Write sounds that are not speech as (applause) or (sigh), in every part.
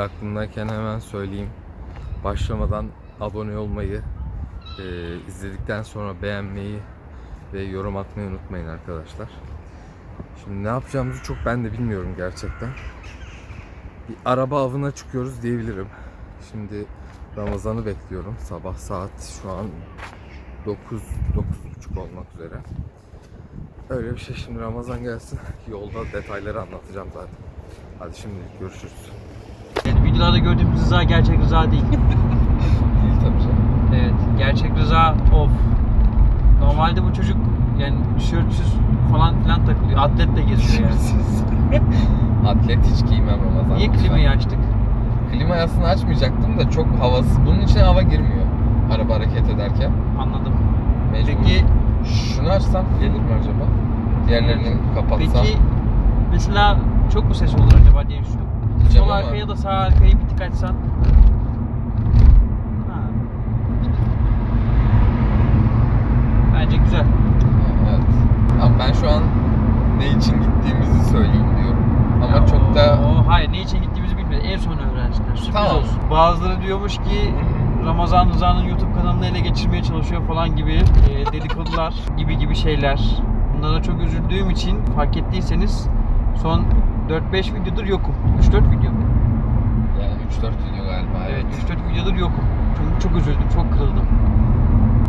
Hazır aklımdayken hemen söyleyeyim. Başlamadan abone olmayı, e, izledikten sonra beğenmeyi ve yorum atmayı unutmayın arkadaşlar. Şimdi ne yapacağımızı çok ben de bilmiyorum gerçekten. Bir araba avına çıkıyoruz diyebilirim. Şimdi Ramazan'ı bekliyorum. Sabah saat şu an 9 9.30 olmak üzere. Öyle bir şey şimdi Ramazan gelsin. Yolda detayları anlatacağım zaten. Hadi şimdi görüşürüz. Videolarda gördüğümüz rıza gerçek rıza değil. (laughs) Değil tabii canım. evet, gerçek rıza off. Normalde bu çocuk yani tişörtsüz falan filan takılıyor. Atletle geziyor yani. (laughs) Atlet hiç giymem Ramazan. Niye klimayı açtık? Klima yasını açmayacaktım da çok havası. Bunun içine hava girmiyor. Araba hareket ederken. Anladım. Mecbur. Peki Şunu açsam gelir mi acaba? Diğerlerini kapatsam. peki mesela çok mu ses olur acaba diye düşünüyorum. Sol ama- arkaya da sağ arkayı bir tık açsan. Ha. Bence güzel. Evet. Ama ben şu an ne için gittiğimizi söyleyeyim diyorum. Ama Ya çok da o- hayır ne için gittiğimizi bilmiyoruz. En son öğrenciler. Sürpriz Tamam. olsun. Bazıları diyormuş ki (laughs) Ramazan Rıza'nın YouTube kanalını ele geçirmeye çalışıyor falan gibi e, dedikodular (laughs) gibi gibi şeyler. Bunlara çok üzüldüğüm için fark ettiyseniz son 4-5 videodur yokum. 3-4 video mu? yani 3-4 video galiba. Evet 3-4 videodur yokum. Çünkü çok üzüldüm, çok kırıldım.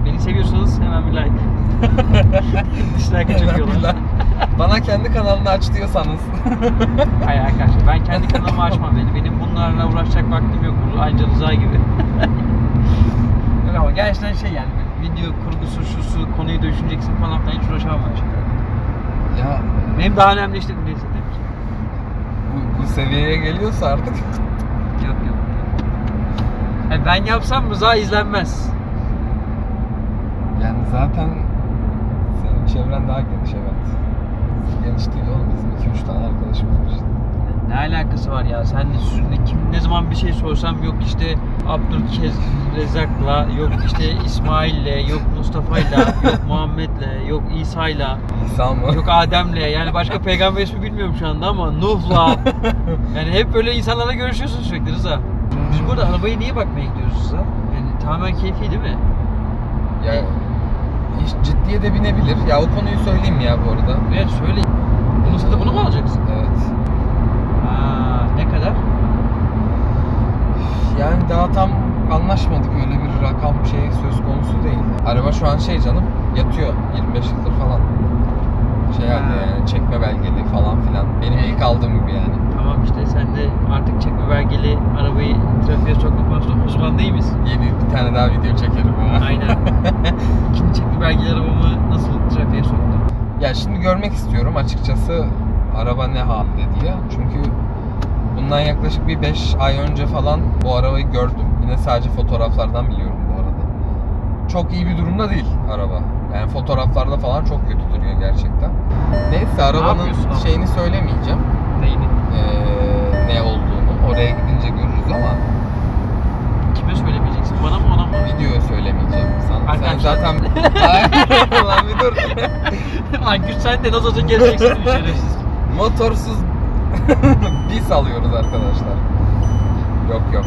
Beni seviyorsanız hemen bir like. (laughs) Dislike'ı çekiyorlar. Bana kendi kanalını aç diyorsanız. (laughs) Hayır arkadaşlar ben kendi kanalımı açmam beni. Benim bunlarla uğraşacak vaktim yok. Bu Anca Rıza gibi. (laughs) yok ama gerçekten şey yani video kurgusu, şusu, konuyu düşüneceksin falan filan hiç uğraşamam ben ya Benim daha önemli işte. Bu, seviyeye geliyorsa artık Yok yok. Yani ben yapsam Rıza izlenmez. yani zaten senin çevren daha geniş evet. Geniş değil oğlum bizim 2-3 tane arkadaşımız var işte. Ne alakası var ya? Sen de kim ne zaman bir şey sorsam yok işte Abdülkez Rezak'la, yok işte İsmail'le, yok Mustafa'yla, (laughs) yok Muhammed'le, yok İsa'yla, İsa mı? yok Adem'le. Yani başka peygamber ismi bilmiyorum şu anda ama Nuh'la. (laughs) Yani hep böyle insanlarla görüşüyorsun sürekli Rıza. Biz burada arabaya niye bakmaya gidiyoruz Rıza? Yani tamamen keyfi değil mi? Ya iş ciddiye de binebilir. Ya o konuyu söyleyeyim ya bu arada? Evet söyle. Bunu satıp bunu mu alacaksın? Evet. Aa, ne kadar? Yani daha tam anlaşmadık öyle bir rakam şey söz konusu değil. Araba şu an şey canım yatıyor 25 yıldır falan. Şey halde Ha. yani çekme belgeli falan filan. Benim Evet. ilk aldığım gibi yani. Tamam işte sen de artık çekme belgeli arabayı trafiğe sokma konusunda uzman değil misin? Yeni bir tane daha video çekerim ya. Aynen. (laughs) İkinci çekme belgeli arabamı nasıl trafiğe soktun? Ya şimdi görmek istiyorum açıkçası araba ne halde diye. Çünkü bundan yaklaşık bir 5 ay önce falan bu arabayı gördüm. Yine sadece fotoğraflardan biliyorum bu arada. Çok iyi bir durumda değil araba. Yani fotoğraflarda falan çok kötü duruyor gerçekten. Neyse arabanın abi? şeyini söylemeyeceğim. Neyini? Ee, ne olduğunu. Oraya gidince görürüz ama Kime söylemeyeceksin? Bana mı ona mı? videoya söylemeyeceğim. Sen, sen Arkadaşlar. zaten... Hayır (laughs) lan bir dur. Ay sen de nasıl olsa geleceksin bir şerefsiz. Motorsuz (laughs) bis alıyoruz arkadaşlar. Yok yok.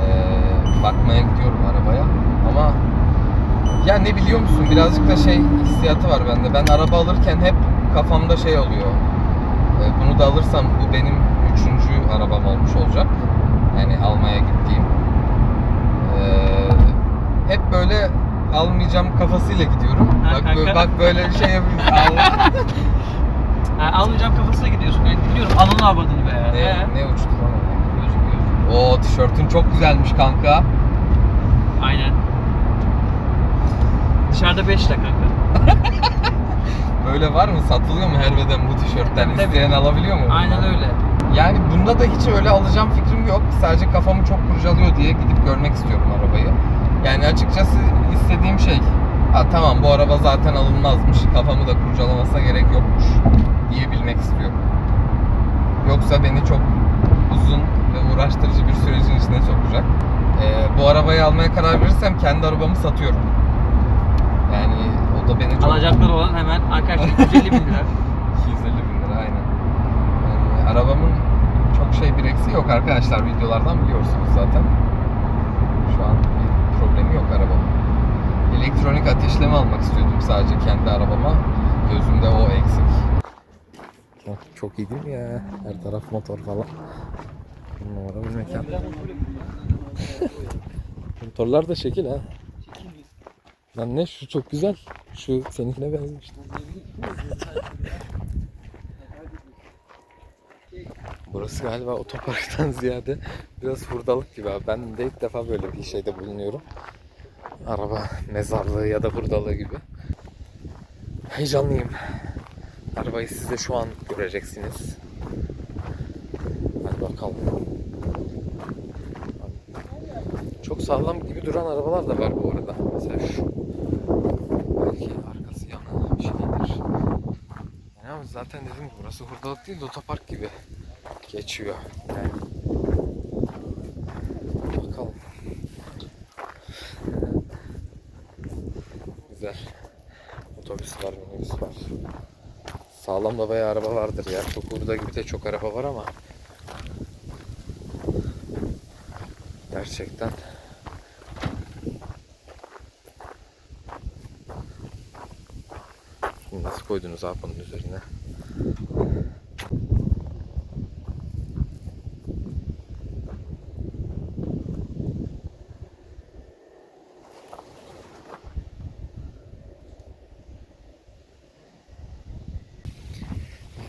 Ee, bakmaya gidiyorum arabaya ama ya ne biliyor musun birazcık da şey hissiyatı var bende. Ben araba alırken hep kafamda şey oluyor. Ee, bunu da alırsam bu benim üçüncü arabam olmuş olacak. Yani almaya gittiğim. Ee, hep böyle almayacağım kafasıyla gidiyorum. Ha, Bak, böyle, bak böyle bir şey. (laughs) Allah. Ha, almayacağım kafasına gidiyorsun. Yani biliyorum ananı avradını be. Ne, ne uçtu lan o? Gözük gözük. Oo tişörtün çok güzelmiş kanka. Aynen. Dışarıda 5 lira kanka. (laughs) Böyle var mı? Satılıyor mu her beden bu tişörtten? Tabii. İsteyen alabiliyor mu? Aynen öyle. Yani bunda da hiç öyle alacağım fikrim yok. Sadece kafamı çok kurcalıyor diye gidip görmek istiyorum arabayı. Yani açıkçası istediğim şey ha tamam bu araba zaten alınmazmış. Kafamı da kurcalamasına gerek yokmuş diyebilmek istiyorum. Yoksa beni çok uzun ve uğraştırıcı bir sürecin içine sokacak. Ee, bu arabayı almaya karar verirsem kendi arabamı satıyorum. Yani o da beni çok... Alacaklar olan hemen arkadaşlar 250 bin lira. (laughs) 250 bin lira aynen. Yani arabamın çok şey bir eksiği yok arkadaşlar. Videolardan biliyorsunuz zaten. Şu an bir problemi yok arabamın. Elektronik ateşleme almak istiyordum sadece kendi arabama. Gözümde o eksik. Çok, çok iyi değil mi ya? Her taraf motor falan. Numara bir mekan. (laughs) Motorlar da şekil ha. Lan ne şu çok güzel. Şu seninkine benzemiş. Burası galiba otoparktan (laughs) ziyade biraz hurdalık gibi abi. Ben de ilk defa böyle bir şeyde bulunuyorum. Araba mezarlığı ya da hurdalığı gibi. Heyecanlıyım. Arabayı siz de şu an göreceksiniz. Hadi bakalım. Çok sağlam gibi duran arabalar da var bu arada. Mesela şu. Belki arkası yana bir şeydir. Yani ama zaten dedim burası hurdalık değil de otopark gibi geçiyor. Yani. Bakalım. Güzel. Otobüs var, minibüs var. Sağlam da bayağı araba vardır ya. Çok hurda gibi de çok araba var ama. Gerçekten. Şimdi nasıl koydunuz abi bunun üzerine?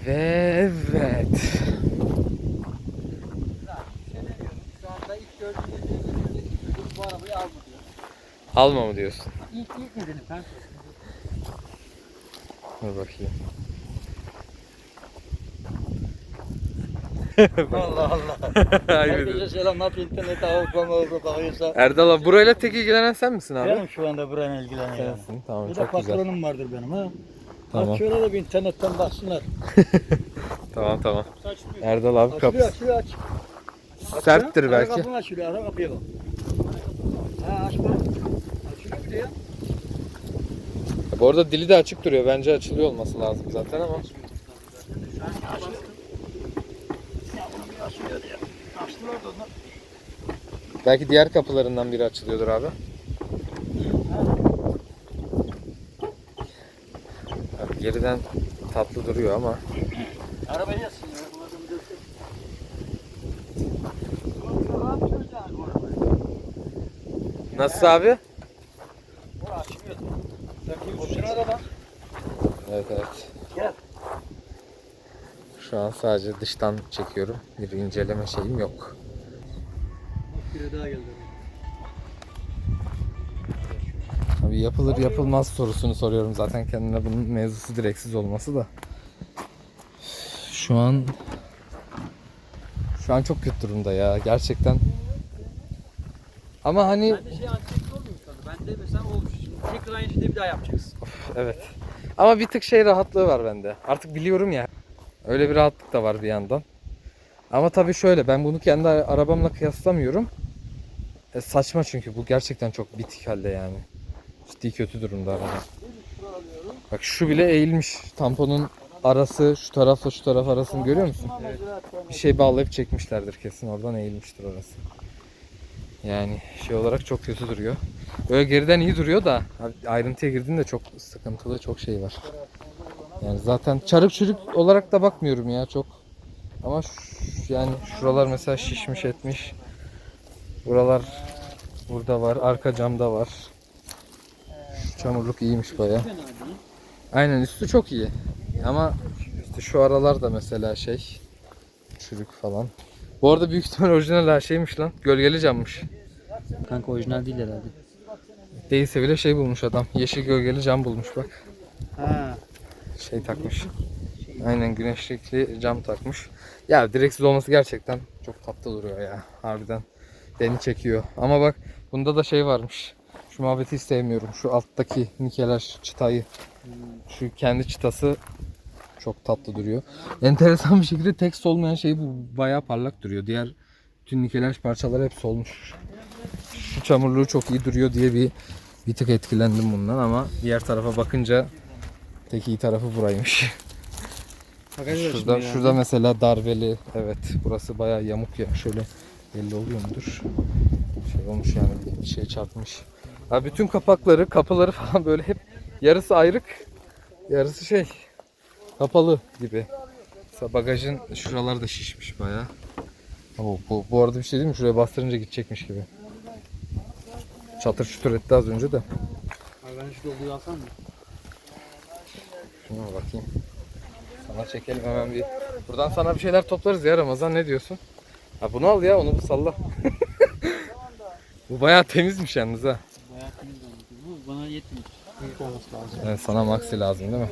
Ve evet. Bu arabayı alma diyor. Alma mı diyorsun? İlk ilk nedenim kanka. Dur bakayım. Allah Allah. (laughs) Herkese selamlar. İnternete avuklam oldu bakıyorsa. Erdal abi burayla tek ilgilenen sen misin abi? Benim şu anda burayla ilgileniyorum. Sensin. Tamam Bir de çok güzel. patronum vardır benim ha. Tamam. Bak şöyle de bir internetten baksınlar. (laughs) Tamam tamam. Erdal abi Açılıyor kapı. açılıyor aç. Aç Serttir belki. Ara kapını açılıyor ara kapıya bak. Ha aç bak. Açılıyor bir de ya. Bu arada dili de açık duruyor. Bence açılıyor olması lazım zaten ama. Belki diğer kapılarından biri açılıyordur abi. Abi geriden tatlı duruyor ama. Arabayı yazsın ya. Buna da bir döksün. Ulan rahat süreceğiz bu arabayı. Nasıl abi? Bu açmıyor. Bir boşuna da. Evet evet. Gel. Şu an sadece dıştan çekiyorum. Bir inceleme şeyim yok. Bak biri daha geldi. Abi yapılır yapılmaz sorusunu soruyorum zaten kendine bunun mevzusu direksiz olması da. Şu an şu an çok kötü durumda ya gerçekten. Ama hani Bende şey antibiyotik olmuyor şu anda. Bende mesela olmuş. Şimdi tekrar aynı şeyi bir daha yapacaksın. evet. Ama bir tık şey rahatlığı var bende. Artık biliyorum ya. Öyle bir rahatlık da var bir yandan. Ama tabii şöyle ben bunu kendi arabamla kıyaslamıyorum. E, saçma çünkü bu gerçekten çok bitik halde yani. Ciddi kötü durumda araba. Bak şu bile eğilmiş. Tamponun arası şu tarafla şu taraf arasını görüyor musun? Bir şey bağlayıp çekmişlerdir kesin. Oradan eğilmiştir orası. Yani şey olarak çok kötü duruyor. Böyle geriden iyi duruyor da ayrıntıya girdiğinde çok sıkıntılı çok şey var. Yani zaten çarık çürük olarak da bakmıyorum ya çok. Ama yani şuralar mesela şişmiş etmiş. Buralar burada var. Arka camda var. Çamurluk iyiymiş baya. Aynen üstü çok iyi. Ama işte şu aralar da mesela şey çürük falan. Bu arada büyük ihtimal orijinal her şeymiş lan. Gölgeli cammış. Kanka orijinal değil herhalde. Değilse bile şey bulmuş adam. Yeşil gölgeli cam bulmuş bak. Ha. Şey takmış. Aynen güneşlikli cam takmış. Ya direksiz olması gerçekten çok tatlı duruyor ya. Harbiden beni çekiyor. Ama bak bunda da şey varmış. Şu muhabbeti sevmiyorum. Şu alttaki nikelaj çıtayı. Şu kendi çıtası çok tatlı duruyor. Enteresan bir şekilde tek solmayan şey bu bayağı parlak duruyor. Diğer tüm nikelaj parçaları hep solmuş. Şu çamurluğu çok iyi duruyor diye bir bir tık etkilendim bundan ama diğer tarafa bakınca tek iyi tarafı buraymış. Şurada, şurada mesela darbeli. Evet. Burası bayağı yamuk ya. Şöyle belli oluyor mudur? Şey olmuş yani bir şey çarpmış. Ha, bütün kapakları, kapıları (laughs) falan böyle hep yarısı ayrık, yarısı şey kapalı gibi. Mesela bagajın şuralar da şişmiş bayağı. Bu, bu, bu arada bir şey değil mi? Şuraya bastırınca gidecekmiş gibi. Çatır çutur etti az önce de. Abi ben şu doluyu alsam mı? Şuna bakayım. Sana çekelim hemen bir. Buradan sana bir şeyler toplarız ya Ramazan ne diyorsun? Ha bunu al ya onu bir salla. (laughs) Bu bayağı temizmiş yalnız ha. Bayağı temiz olmuş. Bu bana yetmiyor. Büyük olması lazım. Evet, sana maxi lazım değil mi?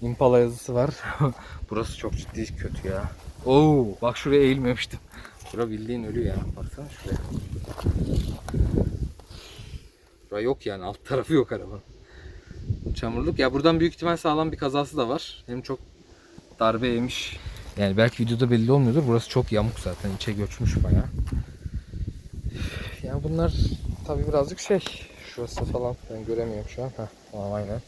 Impala yazısı var. (laughs) Burası çok ciddi kötü ya. Oo, bak şuraya eğilmemiştim. Bura bildiğin ölü ya. Baksana şuraya. Bura yok yani alt tarafı yok arabanın. Çamurluk. Ya buradan büyük ihtimal sağlam bir kazası da var. Hem çok darbe yemiş. Yani belki videoda belli olmuyordur. Burası çok yamuk zaten. İçe göçmüş bayağı. Yani bunlar tabi birazcık şey. Şurası falan ben göremiyorum şu an. Heh, tamam aynen.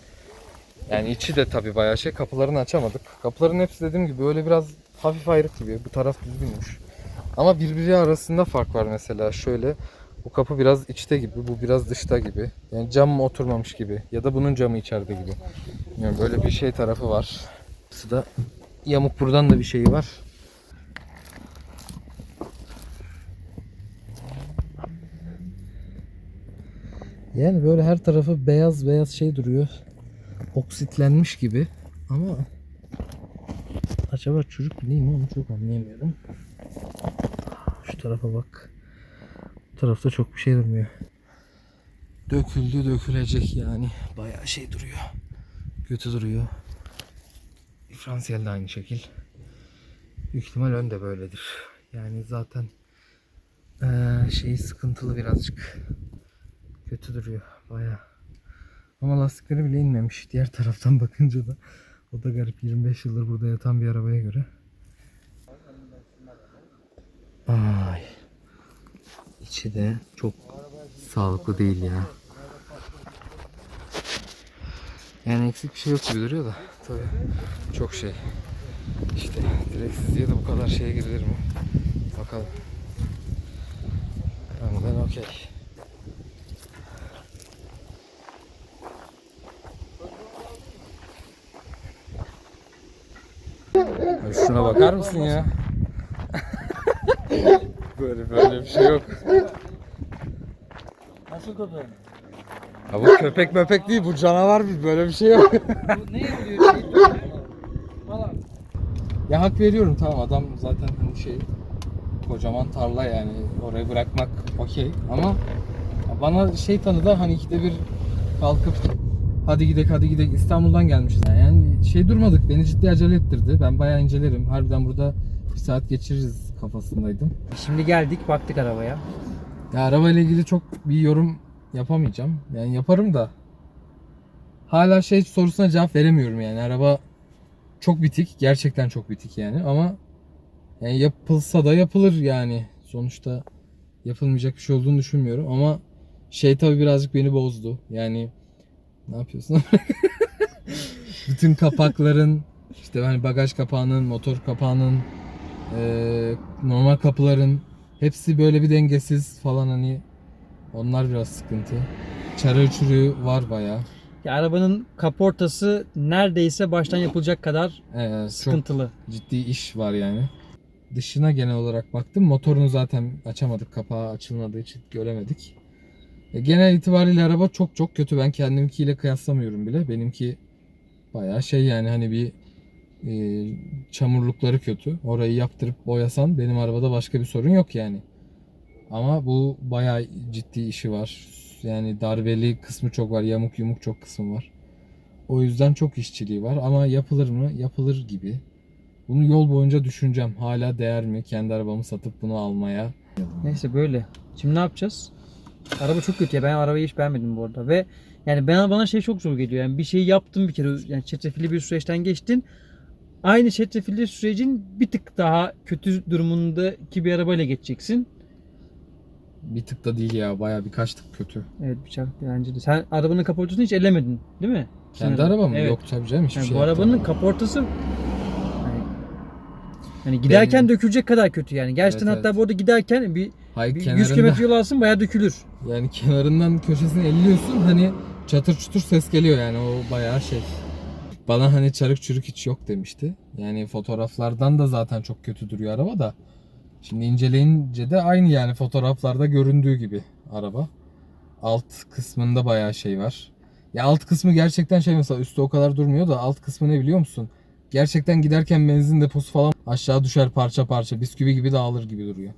Yani içi de tabi bayağı şey. Kapılarını açamadık. Kapıların hepsi dediğim gibi böyle biraz hafif ayrık gibi. Bu taraf düzgünmüş. Ama birbiri arasında fark var mesela. Şöyle bu kapı biraz içte gibi, bu biraz dışta gibi. Yani cam mı oturmamış gibi ya da bunun camı içeride gibi. Yani böyle bir şey tarafı var. Burası da yamuk buradan da bir şey var. Yani böyle her tarafı beyaz beyaz şey duruyor. Oksitlenmiş gibi. Ama acaba çocuk değil mi onu çok anlayamıyorum. Şu tarafa bak. Bu tarafta çok bir şey durmuyor. Döküldü dökülecek yani. Bayağı şey duruyor. Kötü duruyor. Diferansiyel de aynı şekil. Büyük ihtimal ön de böyledir. Yani zaten eee şey sıkıntılı birazcık. Kötü duruyor bayağı. Ama lastikleri bile inmemiş. Diğer taraftan (laughs) bakınca da o da garip 25 yıldır burada yatan bir arabaya göre. Ay. İçi de çok sağlıklı değil ya. Yani eksik bir şey yok gibi duruyor da tabii çok şey. İşte direksizliğe de bu kadar şeye girilir mi? Bakalım. Ama ben okey. Şuna bakar mısın ya? (laughs) böyle böyle bir şey yok. Nasıl köpeğin? Ha bu köpek möpek değil bu canavar bir böyle bir şey yok. Bu ne yapıyor? Şey ya hak veriyorum tamam adam zaten hani şey kocaman tarla yani orayı bırakmak okey ama ya bana şey tanıdı hani ikide bir kalkıp hadi gidek hadi gidek İstanbul'dan gelmişiz yani şey durmadık beni ciddi acele ettirdi ben bayağı incelerim harbiden burada bir saat geçiririz kafasındaydım. Şimdi geldik baktık arabaya. Ya arabayla ilgili çok bir yorum yapamayacağım. Yani yaparım da hala şey sorusuna cevap veremiyorum yani. Araba çok bitik. Gerçekten çok bitik yani ama yani yapılsa da yapılır yani. Sonuçta yapılmayacak bir şey olduğunu düşünmüyorum ama şey tabi birazcık beni bozdu. Yani ne yapıyorsun? (laughs) Bütün kapakların işte hani bagaj kapağının, motor kapağının, eee, normal kapıların hepsi böyle bir dengesiz falan hani onlar biraz sıkıntı. Çarı çürüğü var bayağı. Ya arabanın kaportası neredeyse baştan yapılacak kadar Ee, çok sıkıntılı. ciddi iş var yani. Dışına genel olarak baktım. Motorunu zaten açamadık. Kapağı açılmadığı için göremedik. E, genel itibariyle araba çok çok kötü. Ben kendimkiyle kıyaslamıyorum bile. Benimki bayağı şey yani hani bir e, çamurlukları kötü. Orayı yaptırıp boyasan benim arabada başka bir sorun yok yani. Ama bu bayağı ciddi işi var. Yani darbeli kısmı çok var. Yamuk yumuk çok kısmı var. O yüzden çok işçiliği var ama yapılır mı? Yapılır gibi. Bunu yol boyunca düşüneceğim. Hala değer mi kendi arabamı satıp bunu almaya? Neyse böyle. Şimdi ne yapacağız? Araba çok kötü ya. Ben arabayı hiç beğenmedim bu arada. Ve yani bana bana şey çok zor geliyor. Yani bir şey yaptım bir kere. Yani çetrefilli bir süreçten geçtin. Aynı çetrefilli sürecin bir tık daha kötü durumundaki bir arabayla geçeceksin. Bir tık da değil ya. Bayağı birkaç tık kötü. Evet bıçak bence de. Sen arabanın kaportasını hiç ellemedin değil mi? Kendi Sanırım. araba mı? Evet. Yok tabii canım hiçbir Yani şey bu yapmadım. arabanın kaportası Yani giderken Benim- dökülecek kadar kötü yani. Gerçekten Evet, hatta evet. bu arada giderken bir, Hayır, bir 100 km yol alsın bayağı dökülür. Yani kenarından köşesini elliyorsun hani çatır çutur ses geliyor yani o bayağı şey. Bana hani çarık çürük hiç yok demişti. Yani fotoğraflardan da zaten çok kötü duruyor araba da. Şimdi inceleyince de aynı yani fotoğraflarda göründüğü gibi araba. Alt kısmında bayağı şey var. Ya alt kısmı gerçekten şey mesela üstü o kadar durmuyor da alt kısmı ne biliyor musun? Gerçekten giderken benzin deposu falan aşağı düşer parça parça bisküvi gibi dağılır gibi duruyor.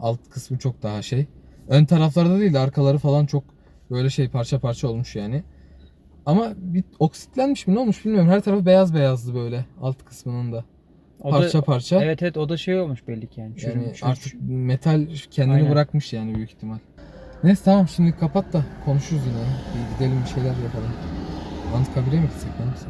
Alt kısmı çok daha şey. Ön taraflarda değil de arkaları falan çok böyle şey parça parça olmuş yani. Ama bir oksitlenmiş mi ne olmuş bilmiyorum. Her tarafı beyaz beyazdı böyle alt kısmının da. O Parça da, parça. Evet evet o da şey olmuş belli ki yani. yani Çürümüş. artık metal kendini Aynen. bırakmış yani büyük ihtimal. Neyse tamam şimdi kapat da konuşuruz yine. Bir gidelim bir şeyler yapalım. Anıtkabir'e mi gitsek ne yapsak?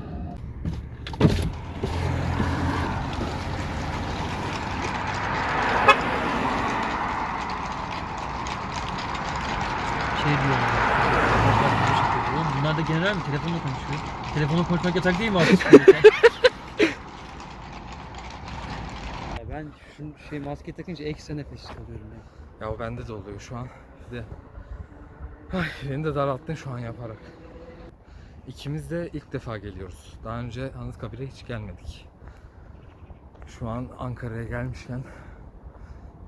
şey diyorum. Oğlum bunlar da general mi? Telefonla konuşuyor. Telefonla konuşmak yasak değil mi artık? (laughs) ben şu şey maske takınca ekstra nefessiz kalıyorum ya. Ya o bende de oluyor şu an. Bir de Ay, beni de daralttın şu an yaparak. İkimiz de ilk defa geliyoruz. Daha önce Anıtkabir'e hiç gelmedik. Şu an Ankara'ya gelmişken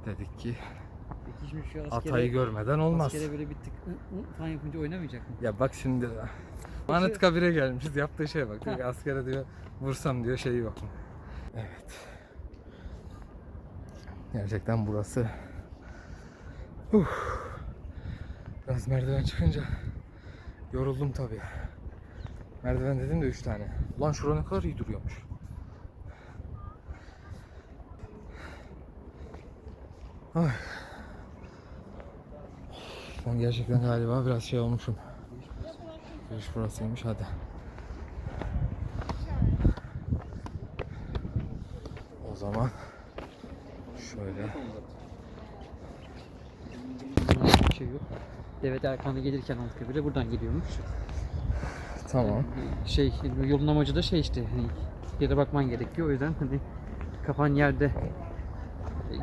dedik ki şimdi şu askere, Atay'ı görmeden olmaz. askere böyle bir tık ı, ı falan yapınca oynamayacak mı? Ya bak şimdi Anıtkabir'e gelmişiz. Yaptığı şeye bak. Diyor askere diyor vursam diyor şeyi yok mu? Evet. Gerçekten burası Uf. Biraz merdiven çıkınca yoruldum tabii. Merdiven dedim de 3 tane. Ulan şura ne kadar iyi duruyormuş. Ay. Ben gerçekten galiba biraz şey olmuşum. Giriş burasıymış hadi. O zaman şöyle Bir şey yok. Devet Erkan'da gelirken Anıtkabir'e buradan geliyormuş. tamam. Şey yolun amacı da şey işte hani yere bakman gerekiyor. O yüzden hani kafan yerde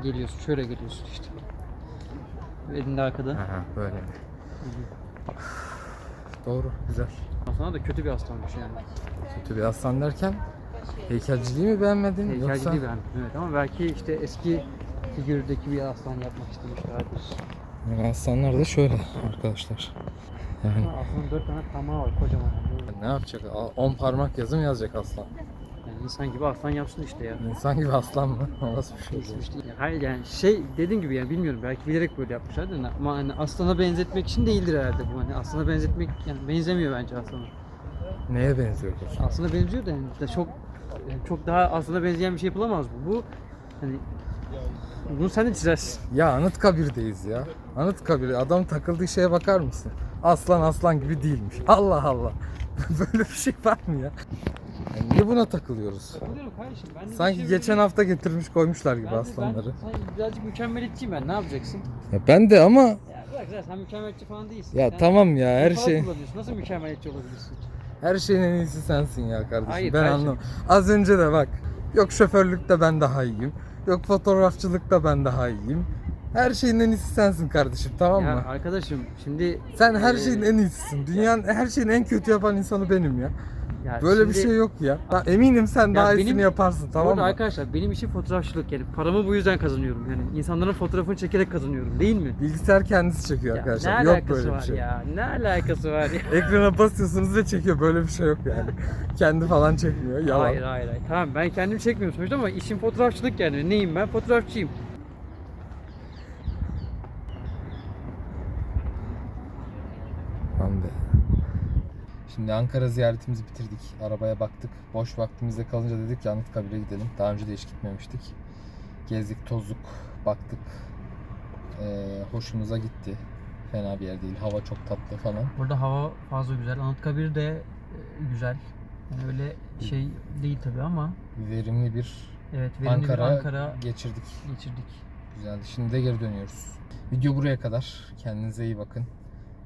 geliyorsun. Şöyle geliyorsun işte. Elinde arkada. Aha, böyle. Doğru, güzel. Sana da kötü bir aslanmış yani. Kötü bir aslan derken heykelciliği mi beğenmedin yoksa? Heykelciliği beğendim. Evet ama belki işte eski figürdeki bir aslan yapmak istemişlerdir. Yani aslanlar da şöyle arkadaşlar. Yani aslanın dört tane parmağı var kocaman. ne yapacak? 10 parmak yazım yazacak aslan. İnsan gibi aslan yapsın işte ya. İnsan gibi aslan mı? (laughs) Nasıl bir şey? Kesmiş değil. Hayır yani şey dediğim gibi yani bilmiyorum belki bilerek böyle yapmışlardır ama hani aslana benzetmek için değildir herhalde bu. Hani aslana benzetmek yani benzemiyor bence aslana. Neye benziyor peki? Aslana benziyor da yani çok yani çok daha aslana benzeyen bir şey yapılamaz bu. Bu hani bunu sen de çizersin. Ya Anıtkabir'deyiz ya. Anıtkabir adam takıldığı şeye bakar mısın? Aslan aslan gibi değilmiş. Allah Allah. (laughs) Böyle bir şey var mı ya? Ya niye buna takılıyoruz? Takılıyorum kardeşim. Ben de Sanki geçen hafta getirmiş koymuşlar gibi Ben de- aslanları. Ben, sen birazcık mükemmeliyetçiyim ben. Ne yapacaksın? Ya ben de ama Ya bırak zaten sen mükemmeliyetçi falan değilsin. ya Sen tamam ya her şey. Nasıl mükemmeliyetçi olabilirsin? her şeyin en iyisi sensin ya kardeşim. Hayır, ben anlamam. Az önce de bak. Yok şoförlükte ben daha iyiyim. Yok fotoğrafçılıkta ben daha iyiyim. Her şeyin en iyisi sensin kardeşim tamam ya mı? arkadaşım şimdi Sen her Ee, şeyin en iyisisin. Dünyanın her şeyin en kötü yapan insanı benim ya. Ya Böyle bir şimdi- şey yok ya. Ben eminim sen daha benim- iyisini yaparsın tamam mı? arkadaşlar benim işim fotoğrafçılık yani paramı bu yüzden kazanıyorum yani insanların fotoğrafını çekerek kazanıyorum değil mi? Bilgisayar kendisi çekiyor Ya arkadaşlar. ne Yok böyle bir şey. ya? Ne alakası var ya? (laughs) Ekrana basıyorsunuz ve çekiyor. Böyle bir şey yok yani. Kendi falan çekmiyor. Yalan. Hayır hayır hayır. Tamam ben kendim çekmiyorum sonuçta ama işim fotoğrafçılık yani. Neyim ben? Fotoğrafçıyım. Ben de. Şimdi Ankara ziyaretimizi bitirdik. Arabaya baktık. Boş vaktimizde kalınca dedik ki Anıtkabir'e gidelim. Daha önce de hiç gitmemiştik. Gezdik, tozduk, baktık. Ee, hoşumuza gitti. Fena bir yer değil. Hava çok tatlı falan. Burada hava fazla güzel. Anıtkabir de e, güzel. Yani öyle şey değil tabi ama Verimli bir evet verimli Ankara, bir Ankara geçirdik. geçirdik. Güzeldi. Şimdi de geri dönüyoruz. Video buraya kadar. Kendinize iyi bakın.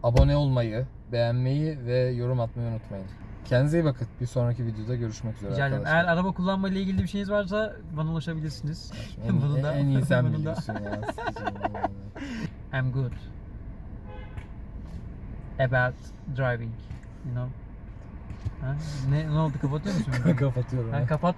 Abone olmayı, beğenmeyi ve yorum atmayı unutmayın. Kendinize iyi bakın. Bir sonraki videoda görüşmek üzere Rica ederim. arkadaşlar. Eğer araba kullanma ile ilgili bir şeyiniz varsa bana ulaşabilirsiniz. en, (laughs) Bunu da- en iyi sen bunu da. biliyorsun ya. (laughs) I'm good. About driving. You know. Ha? Ne, ne oldu kapatıyor musun? (laughs) Kapatıyorum. ha, kapat